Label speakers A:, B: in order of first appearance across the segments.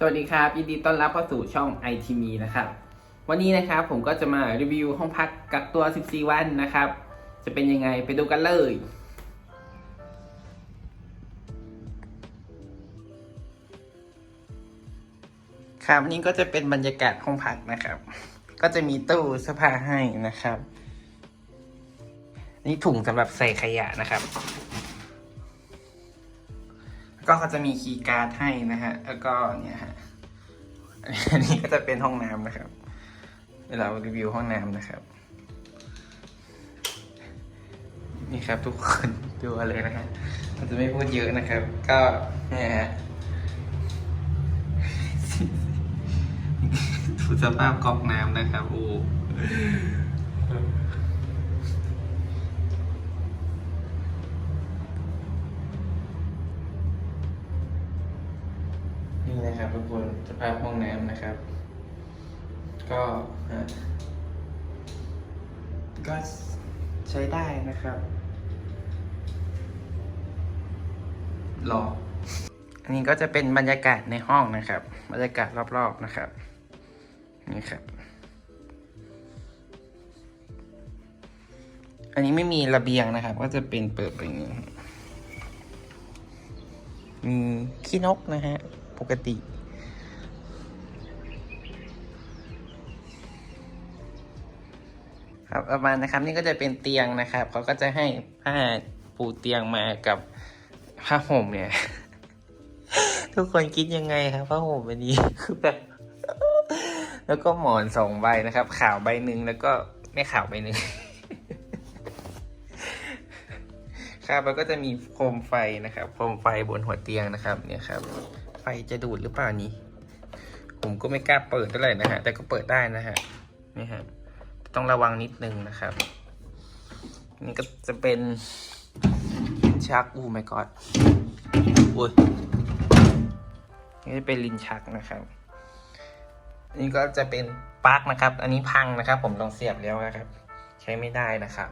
A: สวัสดีครับยินดีต้อนรับเข้าสู่ช่อง i t m นะครับ วันนี้นะครับผมก็จะมารีวิวห้องพักกักตัว 14 วันนะครับ จะเป็นยังไงไปดูกันเลย ครับนี่ก็จะเป็นบรรยากาศห้องพักนะครับ ก็จะมีตู้เสื้อผ้าให้นะครับ นี่ถุงสำหรับใส่ขยะนะครับ ก็เขาจะมีคีย์การ์ดให้นะฮะ แล้วก็เนี่ยฮะ อันนี้ก็จะเป็นห้องน้ำนะครับเวลารีวิวห้องน้ำนะครับ นี่ครับทุกคนดูเอาเลยนะฮะเราจะไม่พูดเยอะนะครับ ก็เนี่ยฮะดูสภาพก๊อกน้ำนะครับ โอ้ นี่นะครับทุกคนสภาพห้องน้ำนะครับ ก็ฮะก็ใช้ได้นะครับหรออันนี้ก็จะเป็นบรรยากาศในห้องนะครับ บรรยากาศรอบๆนะครับ นี่ครับ อันนี้ไม่มีระเบียงนะครับ ก็จะเป็นเปิดแบบนี้มีขี้นกนะฮะ ปกติ ครับประมาณนะครับนี่ก็จะเป็นเตียงนะครับเขาก็จะให้ผ้าปูเตียงมากับผ้าห่มเนี่ย ทุกคนคิดยังไงครับผ้าห่มอันนี้คือแบบแล้วก็หมอนสองใบนะครับ ขาวใบหนึ่งแล้วก็ไม่ขาวใบหนึ่งครับแล้วก็จะมีโคมไฟนะครับ โคมไฟบนหัวเตียงนะครับ เนี่ยครับ จะดูดหรือเปล่านี้ ผมก็ไม่กล้าเปิดเท่าไหร่นะฮะ แต่ก็เปิดได้นะฮะ นี่ฮะ ต้องระวังนิดนึงนะครับ นี่ก็จะเป็นลิ้นชักอู้ไม่กอดอุ้ยนี่จะเป็นลิ้นชักนะครับนนี้ก็จะเป็นปลั๊กนะครับ อันนี้พังนะครับ ผมลองเสียบแล้วนะครับ ใช้ไม่ได้นะครับ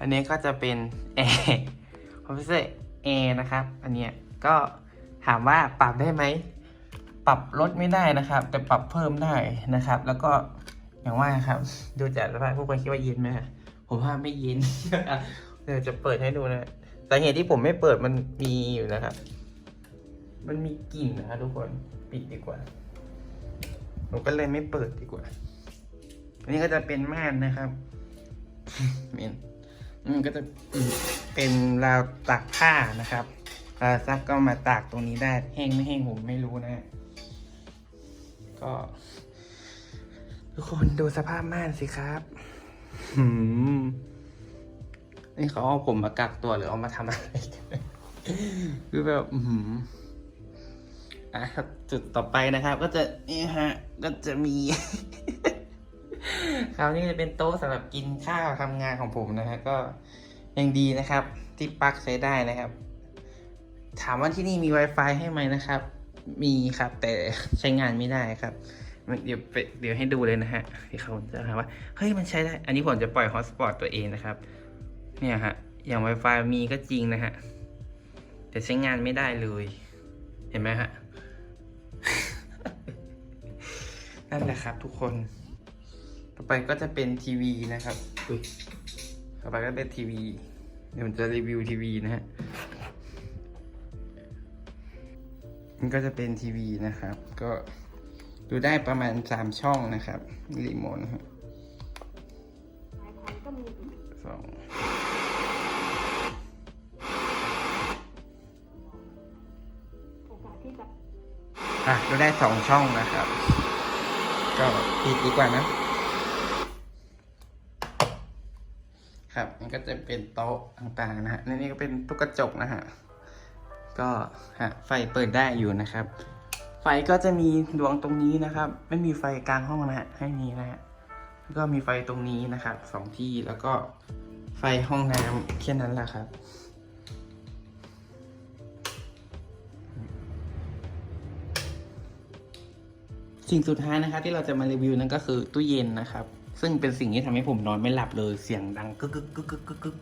A: อันนี้ก็จะเป็นแอร์คอมพิวเตอร์แอร์นะครับ อันเนี้ยก็ ถามว่าปรับได้ไหม ปรับลดไม่ได้นะครับ แต่ปรับเพิ่มได้นะครับ แล้วก็อย่างว่าครับ ดูจากสภาพผู้คนคิดว่าเย็นไหมฮะผมว่าไม่เย็นเดี๋ยวจะเปิดให้ดูนะสาเหตุที่ผมไม่เปิดมันมีอยู่นะครับ มันมีกลิ่นนะครับทุกคนปิดดีกว่าผมก็เลยไม่เปิดดีกว่าอันนี้ก็จะเป็นม่านนะครับเมนมันก็จะเป็นราวตากผ้านะครับ ซักก็มาตากตรงนี้ได้ แห้งไม่แห้งผมไม่รู้นะ ก็ ทุกคนดูสภาพม่านสิครับหืมนี่เขาเอาผมมากักตัวหรือเอามาทำอะไรกันคือแบบอือหืออะครับจุดต่อไปนะครับ ก็จะนี่ฮะ ก็จะมี คราวนี้จะเป็นโต๊ะสำหรับกินข้าวทำงานของผมนะฮะก็ยังดีนะครับ ที่ปลั๊กใช้ได้นะครับ ถามว่าที่นี่มี Wi-Fi ให้ไหมนะครับ มีครับแต่ใช้งานไม่ได้ครับเดี๋ยวไปเดี๋ยวให้ดูเลยนะฮะที่เขาจะถามว่าเฮ้ยมันใช้ได้ อันนี้ผมจะปล่อยฮอตสปอตตัวเองนะครับ เนี่ยฮะอย่าง Wi-Fi มีก็จริงนะฮะแต่ใช้งานไม่ได้เลย เห็นไหมฮะนั่นแหละครับ ทุกคน ต่อไปก็จะเป็นทีวีนะครับอุ้ยต่อไปก็เป็นทีวี เดี๋ยวผมจะรีวิวทีวีนะฮะ มันก็จะเป็นทีวีนะครับ ก็ดูได้ประมาณสามช่องนะครับรีโมทนะฮะ
B: สายพันธุ์ก็มีอีก
A: สองอะดูได้สองช่องนะครับ ก็ปิดดีกว่านะครับนี่ก็จะเป็นโต๊ะต่างๆนะฮะและนี่ก็เป็นตุ๊กกระจกนะฮะ ก็ฮะไฟเปิดได้อยู่นะครับ ไฟก็จะมีดวงตรงนี้นะครับ ไม่มีไฟกลางห้องนะฮะให้มีนะฮะแล้วก็มีไฟตรงนี้นะครับสองที่แล้วก็ไฟห้องน้ำแค่นั้นแหละครับสิ่งสุดท้ายนะครับที่เราจะมารีวิวนั่นก็คือตู้เย็นนะครับ ซึ่งเป็นสิ่งที่ทำให้ผมนอนไม่หลับเลยเสียงดังกึกกึกกึกกึกกึกกึก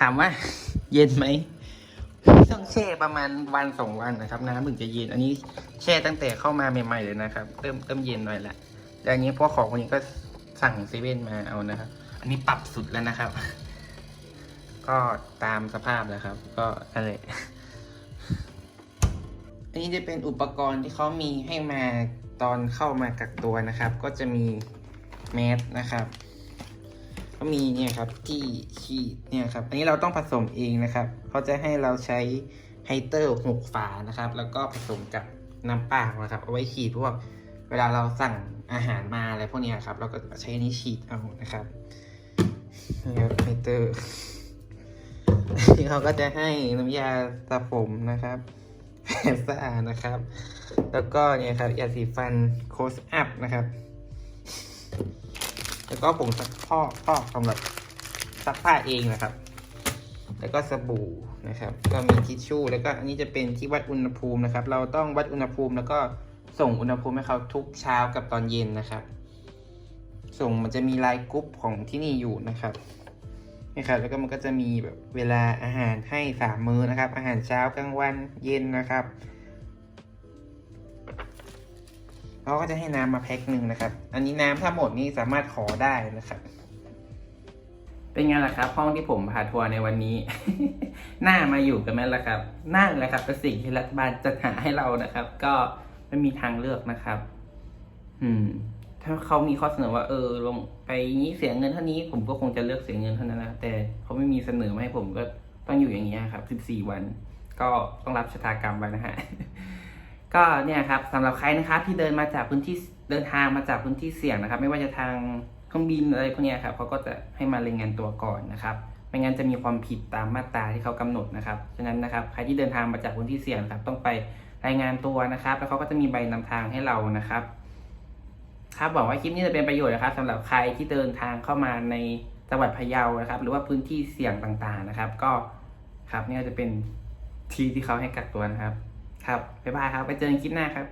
A: ถามว่าเย็นไหม ต้องแช่ประมาณวันสองวันนะครับ น้ำถึงจะเย็น อันนี้แช่ตั้งแต่เข้ามาใหม่ๆเลยนะครับเริ่มเริ่มเย็นหน่อยละแต่อันนี้พวกของวกนี้ก็สั่งเซเว่นมาเอานะครับ อันนี้ปรับสุดแล้วนะครับ ก็ตามสภาพแล้วครับ ก็อะไรอันนี้จะเป็นอุปกรณ์ที่เขามีให้มาตอนเข้ามากักตัวนะครับ ก็จะมีแมสนะครับ ก็มีเนี่ยครับที่ขีดเนี่ยครับ อันนี้เราต้องผสมเองนะครับเขาจะให้เราใช้ไฮเตอร์หกฝานะครับ แล้วก็ผสมกับน้ำเปล่านะครับ เอาไว้ฉีดพวกเวลาเราสั่งอาหารมาอะไรพวกนี้ครับ เราก็ใช้นี้ฉีดเอานะครับนี่ครับไฮเตอร์ที่เขาก็จะให้น้ำยาสระผมนะครับแผ่นสะอาดนะครับ แล้วก็เนี่ยครับยาสีฟันโคสอัพนะครับ แล้วก็ผงซักพอกพอกสำหรับซักผ้าเองนะครับ แล้วก็สบู่นะครับ ก็มีทิชชู่ แล้วก็อันนี้จะเป็นที่วัดอุณหภูมินะครับ เราต้องวัดอุณหภูมิแล้วก็ส่งอุณหภูมิให้เขาทุกเช้ากับตอนเย็นนะครับ ส่งมันจะมีไลายกรุ๊ปของที่นี่อยู่นะครับนี่ครับ แล้วก็มันก็จะมีแบบเวลาอาหารให้สามมื้อนะครับ อาหารเช้ากลางวันเย็นนะครับ เขาก็จะให้น้ำมาแพ็คหนึ่งนะครับ อันนี้น้ำถ้าหมดนี่สามารถขอได้นะครับ เป็นไงล่ะครับ ห้องที่ผมพาทัวร์ในวันนี้น่ามาอยู่กันไหมล่ะครับนั่นแหละครับเป็นสิ่งที่รัฐบาลจัดหาให้เรานะครับ ก็ไม่มีทางเลือกนะครับ อืม ถ้าเขามีข้อเสนอว่า เออ ลงไปนี้เสียเงินเท่านี้ ผมก็คงจะเลือกเสียเงินเท่านั้นนะแต่เขาไม่มีเสนอมาให้ผมก็ต้องอยู่อย่างนี้ครับ 14 วัน ก็ต้องรับชะตากรรมไปนะฮะ ก็เนี่ยครับสำหรับใครนะครับที่เดินมาจากพื้นที่เดินทางมาจากพื้นที่เสี่ยงนะครับ ไม่ว่าจะทางเครื่องบินอะไรพวกนี้ครับเขาก็จะให้มารายงานตัวก่อนนะครับไม่งั้นจะมีความผิดตามมาตราที่เขากำหนดนะครับฉะนั้นนะครับใครที่เดินทางมาจากพื้นที่เสี่ยงครับ ต้องไปรายงานตัวนะครับ แล้วเขาก็จะมีใบนำทางให้เรานะครับ ครับบอกว่าคลิปนี้จะเป็นประโยชน์นะครับสำหรับใครที่เดินทางเข้ามาในจังหวัดพะเยานะครับ หรือว่าพื้นที่เสี่ยงต่างๆนะครับ ก็ครับนี่ก็จะเป็นที่ที่เขาให้กักตัวนะครับ ครับบ๊ายบายครับไปเจอกันคลิปหน้าครับ